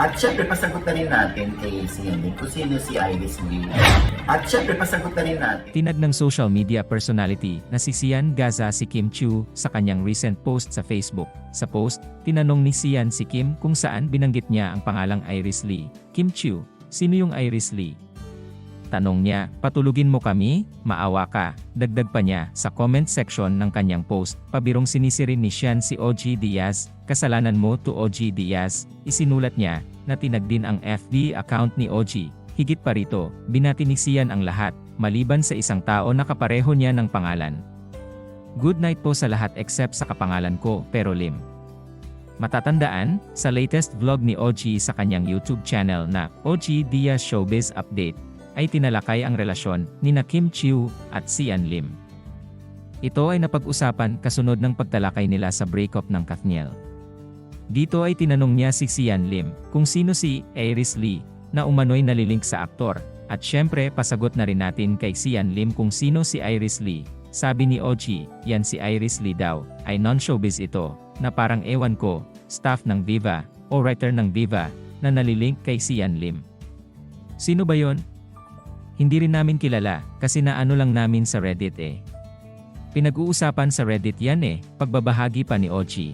At syempre, pasagot na rin natin kay si Henry kung sino si Iris Lee. At syempre, pasagot na rin natin Tinag ng social media personality na si Sian Gaza si Kim Chu sa kanyang recent post sa Facebook. Sa post, tinanong ni Sian si Kim kung saan binanggit niya ang pangalang Iris Lee. Kim Chu, sino yung Iris Lee? Tanong niya, patulugin mo kami? Maawa ka. Dagdag pa niya sa comment section ng kanyang post. Pabirong sinisirin ni Sian si OG Diaz, kasalanan mo to OG Diaz. Isinulat niya na tinag din ang FB account ni OG. Higit pa rito, binati ni Sian ang lahat, maliban sa isang tao na kapareho niya ng pangalan. Good night po sa lahat except sa kapangalan ko, pero Lim. Matatandaan, sa latest vlog ni OG sa kanyang YouTube channel na OG Diaz Showbiz Update, ay tinalakay ang relasyon ni na Kim Chiu at Sian Lim. Ito ay napag-usapan kasunod ng pagtalakay nila sa breakup ng Kathniel. Dito ay tinanong niya si Sian Lim kung sino si Iris Lee na umano'y nalilink sa aktor. At syempre pasagot na rin natin kay Sian Lim kung sino si Iris Lee. Sabi ni OG, yan si Iris Lee daw, ay non-showbiz ito, na parang ewan ko, staff ng Viva, o writer ng Viva, na nalilink kay Sian Lim. Sino ba yon? Hindi rin namin kilala, kasi naano lang namin sa Reddit eh. Pinag-uusapan sa Reddit yan eh, pagbabahagi pa ni OG.